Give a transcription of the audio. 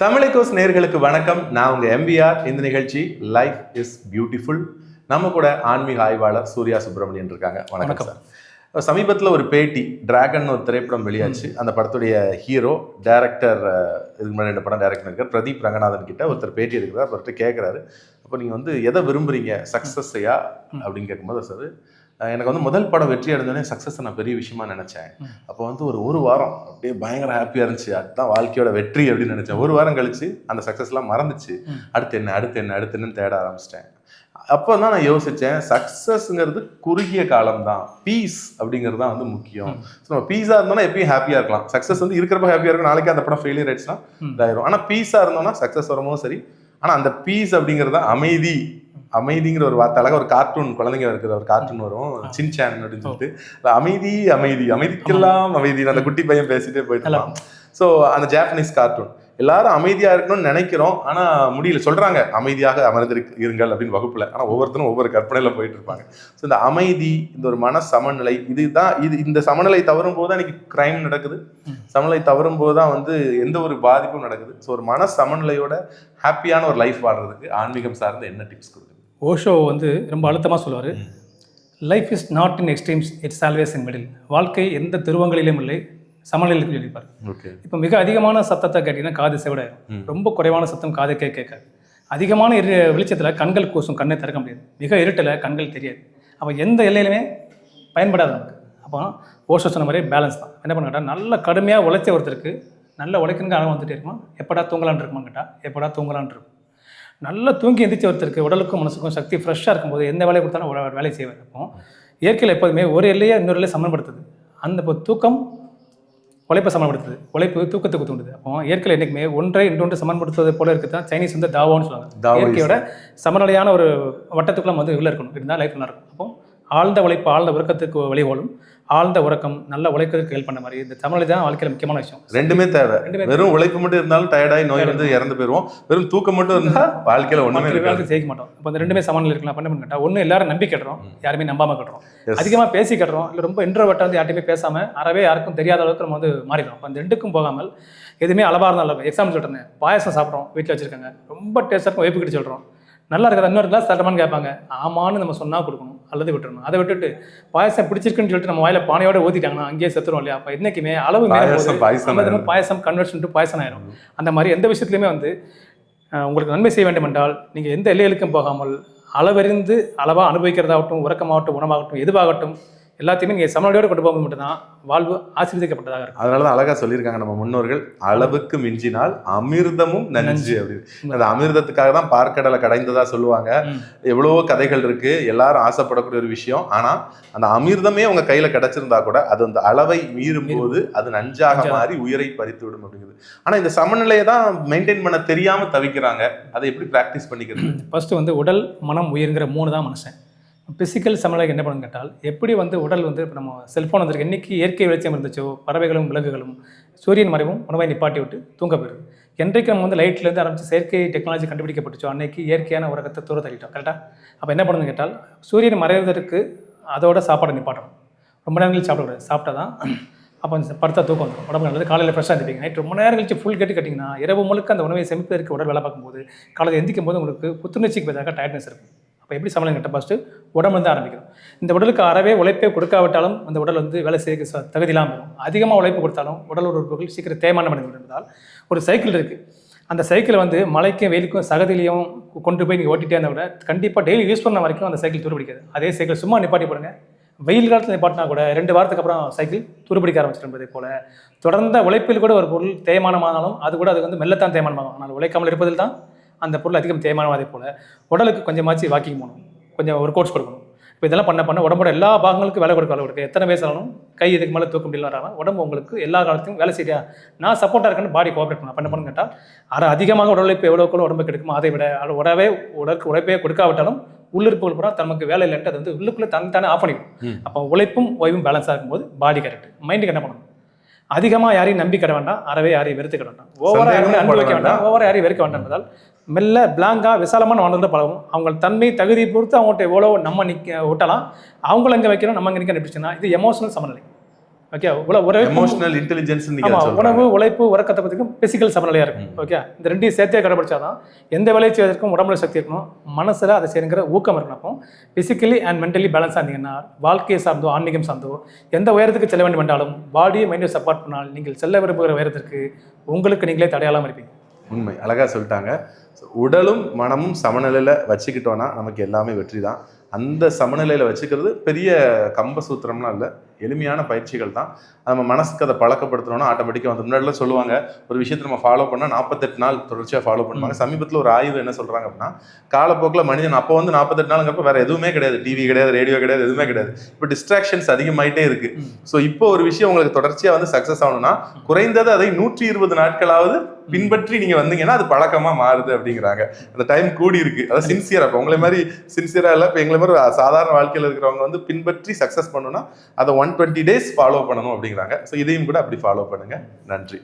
தமிழிகோஸ் நேர்களுக்கு வணக்கம். நான் உங்க எம்பிஆர் இந்த நிகழ்ச்சி லைஃப் இஸ் பியூட்டிஃபுல் நம்ம கூட ஆன்மீக ஆய்வாளர் சூர்யா சுப்பிரமணியன் இருக்காங்க. வணக்கம். சார். சமீபத்தில் ஒரு பேட்டி டிராகன் ஒரு திரைப்படம் வெளியாச்சு. அந்த படத்துடைய ஹீரோ டைரக்டர் இதுக்கு முன்னாடி ரெண்டு படம் டைரக்டர் இருக்கார் பிரதீப் ரங்கநாதன் கிட்ட ஒருத்தர் பேட்டி எடுக்கிறார். ஒருத்தர் கேட்குறாரு அப்போ நீங்கள் வந்து எதை விரும்புறீங்க? சக்ஸஸ்ஸையா அப்படின்னு கேட்கும்போது சார் எனக்கு வந்து முதல் படம் வெற்றி அடைஞ்சோடனே சக்ஸஸ் நான் பெரிய விஷயமா நினைச்சேன். அப்போ வந்து ஒரு ஒரு வாரம் அப்படியே பயங்கர ஹாப்பியாக இருந்துச்சு. அதுதான் வாழ்க்கையோட வெற்றி அப்படின்னு நினைச்சேன். ஒரு வாரம் கழிச்சு அந்த சக்ஸஸ்லாம் மறந்துச்சு. அடுத்து என்ன அடுத்து என்ன அடுத்து என்னன்னு தேட ஆரம்பிச்சிட்டேன். அப்போ தான் நான் யோசித்தேன் சக்ஸஸ்ங்கிறது குறுகிய காலம் தான். பீஸ் அப்படிங்கிறது தான் வந்து முக்கியம். ஸோ நம்ம பீஸாக இருந்தோம்னா எப்பயும் ஹாப்பியாக இருக்கலாம். சக்ஸஸ் வந்து இருக்கிறப்ப ஹாப்பியாக இருக்கும். நாளைக்கு அந்த படம் ஃபெயிலியர் ஆயிடுச்சுன்னா. இதாயிரும். ஆனால் பீஸாக இருந்தோம்னா சக்ஸஸ் வரும்போது சரி. ஆனால் அந்த பீஸ் அப்படிங்கிறது தான் அமைதி. அமைதிங்கிற ஒரு வார்த்தை அழகா ஒரு கார்ட்டூன் குழந்தைங்க இருக்கிற ஒரு கார்ட்டூன் வரும். சின்சான் அப்படின்னு சொல்லிட்டு. அமைதி அமைதி. அமைதிக்கெல்லாம் அமைதி அந்த குட்டி பையன் பேசிட்டே போயிட்டு ஸோ அந்த ஜாப்பனீஸ் கார்ட்டூன் எல்லாரும் அமைதியா இருக்கணும்னு நினைக்கிறோம். ஆனா முடியல. சொல்றாங்க அமைதியாக அமர்ந்திரு இருங்கள் அப்படின்னு வகுப்புல. ஆனா ஒவ்வொருத்தரும் ஒவ்வொரு கற்பனையில போயிட்டு இருப்பாங்க ஸோ இந்த அமைதி இந்த ஒரு மன சமநிலை இதுதான் இது இந்த சமநிலை தவறும் போது தான் இன்னைக்கு கிரைம் நடக்குது. சமநிலை தவறும் போது தான் வந்து எந்த ஒரு பாதிப்பும் நடக்குது. ஸோ ஒரு மன சமநிலையோட ஹாப்பியான ஒரு லைஃப் வாழ்றதுக்கு ஆன்மீகம் சார்ந்த என்ன டிப்ஸ் கொடுக்குது ஓஷோ வந்து ரொம்ப அழுத்தமாக சொல்லுவார். Life is not in extremes it's always in middle வாழ்க்கை எந்த துருவங்களிலும் இல்லை சமநிலையில் சொல்லியிருப்பார் இப்போ மிக அதிகமான சத்தத்தை கேட்டிங்கன்னா காது செவிடாயிரும். ரொம்ப குறைவான சத்தம் காது கேட்க கேட்காது. அதிகமான இரு வெளிச்சத்தில் கண்கள் கூசும் கண்ணை திறக்க முடியாது. மிக இருட்டில் கண்கள் தெரியாது. அப்போ எந்த எல்லையிலுமே பயன்படாது நமக்கு. அப்போ ஓஷோ சொன்ன மாதிரி பேலன்ஸ் தான். என்ன பண்ண கேட்டால் நல்ல கடுமையாக உழைச்ச ஒருத்தருக்கு நல்ல உழைக்கணுங்க அளவு வந்துட்டே இருக்குமா? எப்படா தூங்கலான்னு இருக்குமான்னு கேட்டால் எப்படா தூங்கலான்னு இருக்கும். நல்லா தூங்கி எந்திரிச்ச ஒருத்தருக்கு உடலுக்கும் மனசுக்கும் சக்தி ஃப்ரெஷ்ஷாக இருக்கும்போது எந்த வேலையை கொடுத்தாலும் வேலையை செய்வார். அப்போ இயற்கையில் எப்போதுமே ஒரு எல்லையை இன்னொரு எல்லையை சமன்படுத்துது. அந்த இப்போ தூக்கம் உழைப்பை சமன்படுத்துது. உழைப்பு தூக்கத்துக்கு தூண்டுது அப்போ இயற்கையில் என்றைக்குமே ஒன்றை இன்னொன்று சமன்படுத்துவது போல இருக்குது? தான் சைனீஸ் வந்து தாவோன்னு சொல்லுவாங்க. இயற்கையோட சமநிலையான ஒரு வட்டத்துக்குள்ள வந்து உள்ள இருக்கணும். இருந்தால் லைஃப் நல்லா இருக்கும். அப்போ ஆழ்ந்த உழைப்பு ஆழ்ந்த உறக்கத்துக்கு வழிகோலும் ஆழ்ந்த உறக்கம் நல்ல உழைக்கிறதுக்கு ஹெல்ப் பண்ண மாதிரி இந்த சமநிலை தான் வாழ்க்கையில் முக்கியமான விஷயம். ரெண்டுமே தேவை. வெறும் உழைப்பு மட்டும் இருந்தாலும் டயர்டாகி நோய் வந்து இறந்து போயிருவோம் வெறும் தூக்கம் மட்டும் இருந்தா வாழ்க்கையில இருக்காது. வேலைக்கு ஜெயிக்க மாட்டோம். இப்போ இந்த ரெண்டுமே சமநிலை இருக்கலாம். பண்ண பண்ண ஒன்று எல்லாரும் நம்பி கட்டுறோம் யாருமே நம்பாம கட்டுறோம். அதிகமாக பேசி கட்டுறோம் இல்லை ரொம்ப இன்ட்ரோவர்ட்டாக வந்து யார்ட்டையுமே பேசாம அறவே யாருக்கும் தெரியாத அளவுக்கு நம்ம வந்து மாறிடும் அப்போ அந்த ரெண்டுக்கும் போகாமல் எதுவுமே அளவாக இருந்தாலும் எக்ஸாம்பிள் சொல்கிறேன் பாயசம் சாப்பிட்றோம். வீட்டில் வச்சிருக்காங்க. ரொம்ப டேஸ்ட்டாக இருக்கும். வைப்பு கிட்ட சொல்கிறோம் நல்லா இருக்குது? இன்னொரு கிளாஸ் தரமான்னு கேட்பாங்க. ஆமான்னு நம்ம சொன்னால் கொடுக்கணும். அல்லது விட்டுறணும். அதை விட்டுட்டு பாயசம் பிடிச்சிருக்குன்னு சொல்லிட்டு நம்ம வாயில பானையோட ஊற்றிட்டாங்கன்னா அங்கேயே செத்துரும் இல்லையா? அப்போ என்னைக்குமே அளவு பாயசம் பாயசம் கன்வெர்ஷன் டு பாயசம் ஆயிரும். அந்த மாதிரி எந்த விஷயத்துலையுமே வந்து உங்களுக்கு நன்மை செய்ய வேண்டும் என்றால் நீங்கள் எந்த எல்லைகளுக்கும் போகாமல் அளவறிந்து அளவாக அனுபவிக்கிறதாகட்டும் உறக்கமாகட்டும் உணவாகட்டும் எதுவாகட்டும் எல்லாத்தையுமே நீங்கள் சமநிலையோடு கொண்டு போகும்போது மட்டும்தான் வாழ்வு ஆசீர்வதிக்கப்பட்டதாக இருக்கும். அதனாலதான் அழகா சொல்லியிருக்காங்க நம்ம முன்னோர்கள் அளவுக்கு மிஞ்சினால் அமிர்தமும் நஞ்சு அப்படின்னு. அந்த அமிர்தத்துக்காக தான் பார்க்கடலை கடைந்ததா சொல்லுவாங்க. எவ்வளவோ கதைகள் இருக்கு எல்லாரும் ஆசைப்படக்கூடிய ஒரு விஷயம். ஆனா அந்த அமிர்தமே உங்க கையில கிடைச்சிருந்தா கூட அது அந்த அளவை மீறும். போது அது நஞ்சாக நஞ்சா. மாறி உயிரை பறித்து விடும் அப்படிங்கிறது ஆனா இந்த சமநிலையை தான் மெயின்டைன் பண்ண தெரியாம தவிக்கிறாங்க. அதை எப்படி பிராக்டிஸ் பண்ணிக்கிறது? ஃபஸ்ட்டு வந்து உடல் மனம் உயிருங்கிற மூணு தான் மனுஷன் பிசிக்கல் சமநிலை என்ன பண்ணணும் கேட்டால் எப்படி வந்து உடல் வந்து இப்போ நம்ம செல்ஃபோன் வந்திருக்கு என்றைக்கு இயற்கை வெளிச்சம் இருந்துச்சோ பறவைகளும் விலங்குகளும் சூரியன் மறைவும் உணவை நிப்பாட்டி விட்டு தூங்க போயிடும் என்றைக்கு நம்ம வந்து லைட்லேருந்து ஆரம்பித்து செயற்கை டெக்னாலஜி கண்டுபிடிக்கப்பட்டுச்சோ அன்னைக்கு இயற்கையான உரகத்தை தூர தள்ளிட்டோம் கரெக்டாக அப்போ என்ன பண்ணணும் கேட்டால் சூரியன் மறைவதற்கு அதோட சாப்பாடை நிப்பாட்டணும். ரொம்ப நேரம் கழிச்சு சாப்பிடக்கூடாது சாப்பிட்டா தான் அப்போ அந்த படுத்தா தூக்கம் வந்துடும் உடம்பு நல்லது. காலையில் ஃப்ரெஷ்ஷாக இருப்பீங்க நைட் ரொம்ப நேரம் கழிச்சு ஃபுல் கட்டி கட்டிங்கன்னா இரவு முழுக்க அந்த உணவை செமிப்பதற்கு உடல் வேலை பார்க்கும்போது காலையில் எந்திக்கும் போது உங்களுக்கு புத்துணர்ச்சிக்கு பதிலாக டயர்ட்னஸ் இருக்கும். இப்போ எப்படி சமநிலை கட்ட ஃபஸ்ட்டு உடம்பு வந்து ஆரம்பிக்கணும். இந்த உடலுக்கு அறவே உழைப்பே கொடுக்காவிட்டாலும் அந்த உடல் வந்து வேலை செய்ய ச- தகுதி இல்லாமல் அதிகமாக உழைப்பு கொடுத்தாலும் உடல் உறுப்புகள் சீக்கிரம் தேய்மானம் அடைந்து என்பதால் ஒரு சைக்கிள் இருக்குது அந்த சைக்கிளை வந்து மழைக்கும் வெயிலுக்கும் சகதிலையும் கொண்டு போய் நீங்கள் ஓட்டிட்டே இருந்தால் கூட கண்டிப்பாக டெய்லி யூஸ் பண்ண வரைக்கும் அந்த சைக்கிள் துருப்பிடிக்காது. அதே சைக்கிள் சும்மா நிப்பாட்டி போடுங்க. வெயில் காலத்தில் நிப்பாட்டினா கூட ரெண்டு வாரத்துக்கு அப்புறம் சைக்கிள் துருப்பிடிக்க ஆரம்பிச்சிருப்பதை என்பதை போல. தொடர்ந்த உழைப்பில் கூட ஒரு பொருள் தேய்மானமானாலும் அது கூட அது வந்து மெல்லத்தான் தேய்மானமாகும். ஆனால் உழைக்காமல் இருப்பதில் தான் அந்த பொருள் அதிகம் தேய்மானமாதே போல உடலுக்கு கொஞ்சமாச்சு வாக்கிங் போகணும். கொஞ்சம் ஒரு கோர்ஸ் கொடுக்கணும். இப்போ இதெல்லாம் பண்ண பண்ண உடம்போட எல்லா பாகங்களுக்கும் வேலை கொடுக்க வேலை கொடுக்க எத்தனை வயசாலும் கை இதுக்கு மேலே தூக்க முடியல வராமல் உடம்பு உங்களுக்கு எல்லா காலத்தையும் வேலை செய்யா நான் சப்போர்ட்டாக இருக்கேன்னு பாடி கோஆப்ரேட் பண்ண பண்ண பண்ணு கேட்டால் அரை அதிகமாக உடல் உழைப்பு எவ்வளோக்குள்ள உடம்பு கிடைக்குமோ அதை விட அது உடவே உடலுக்கு உழைப்பே கொடுக்காவிட்டாலும் உள்ளுறுப்புகள் பூரா தமக்கு வேலை இல்லைன்ட்டு அது வந்து உள்ளுக்குள்ளே தன் தானே ஆஃப் பண்ணிக்கும் ம். அப்போ உழைப்பும் ஓய்வும் பேலன்ஸாக இருக்கும்போது பாடி கரெக்ட் மைண்டுக்கு என்ன பண்ணணும்? அதிகமாக யாரையும் நம்பி கிட வேண்டாம். அறவே யாரையும் வெறுத்துக்கிட வேண்டாம். ஓவராக யாரையும் அன்பு வைக்க வேண்டாம். ஓவராக யாரையும் வெறுக்க வேண்டாம் என்பதால் மெல்ல பிளாங்கா விசாலமான வாழ்ந்து பழகும். அவங்க தன்மை தகுதி பொறுத்து அவங்கள்ட்ட எவ்வளோ நம்ம நிற்க விட்டலாம் அவங்கள எங்கே வைக்கணும் நம்ம எங்கே நிற்க நினைச்சுன்னா இது எமோஷனல் சமநிலை. ஓகே உணவு எமோஷனல் இன்டெலிஜென்ஸ் நீங்க ஆமா சொல்றீங்க. உணவு உழைப்பு உறக்கத்தை பற்றிக்கும் பிசிக்கல் சமநிலையா இருக்கும். ஓகே இந்த ரெண்டையும் சேர்த்தே கடைபிடிச்சாதான் எந்த வேலையை செய்வதற்கும் உடம்புல சக்தி இருக்கணும். மனசுல அதை செய்யுங்கிற ஊக்கம் இருக்கணும். அப்போ பிசிக்கலி அண்ட் மென்டலி பேலன்ஸாக இருந்தீங்கன்னா வாழ்க்கையை சார்ந்தோ ஆன்மீகம் சார்ந்தோ எந்த உயரத்துக்கு செல்ல வேண்டும் என்றாலும் பாடியை மைண்டையும் சப்போர்ட் பண்ணால் நீங்கள் செல்ல விரும்புகிற உயரத்திற்கு உங்களுக்கு நீங்களே தடையாளாமல் இருப்பீங்க. உண்மை. அழகாக சொல்லிட்டாங்க. உடலும் மனமும் சமநிலையில் வச்சுக்கிட்டோன்னா நமக்கு எல்லாமே வெற்றி தான் அந்த சமநிலையில் வச்சுக்கிறது பெரிய கம்ப சூத்திரம்லாம் இல்லை. எளிமையான பயிற்சிகள் தான். நம்ம மனசுக்கு அதை பழக்கப்படுத்தணும்னா ஆட்டோமேட்டிக்காக வந்து முன்னாடிலாம் சொல்லுவாங்க. ஒரு விஷயத்தை நம்ம ஃபாலோ பண்ணால் நாற்பத்தெட்டு நாள் தொடர்ச்சியாக ஃபாலோ பண்ணுவாங்க. சமீபத்தில் ஒரு ஆய்வு என்ன சொல்றாங்க அப்படின்னா காலப்போக்கில் மனிதன் அப்போ வந்து நாற்பத்தெட்டு நாளுங்கிறப்ப வேற எதுவுமே கிடையாது. டிவி கிடையாது ரேடியோ கிடையாது எதுவுமே கிடையாது. இப்போ டிஸ்ட்ராக்ஷன்ஸ் அதிகமாயிட்டே இருக்கு. ஸோ இப்போ ஒரு விஷயம் உங்களுக்கு தொடர்ச்சியாக வந்து சக்ஸஸ் ஆகணும்னா குறைந்தது அதை நூற்றி இருபது நாட்களாவது பின்பற்றி நீங்க வந்தீங்கன்னா அது பழக்கமா மாறுது அப்படிங்கிறாங்க. அந்த டைம் கூடி இருக்கு. அதாவது சின்சியரா இப்போ உங்களை மாதிரி சின்சியரா இல்ல இப்போ எங்களை மாதிரி சாதாரண வாழ்க்கையில இருக்கிறவங்க வந்து பின்பற்றி சக்ஸஸ் பண்ணணும்னா அதை ஒன் டுவெண்ட்டி டேஸ் ஃபாலோ பண்ணணும் அப்படிங்கிறாங்க. ஸோ இதையும் கூட அப்படி ஃபாலோ பண்ணுங்க. நன்றி.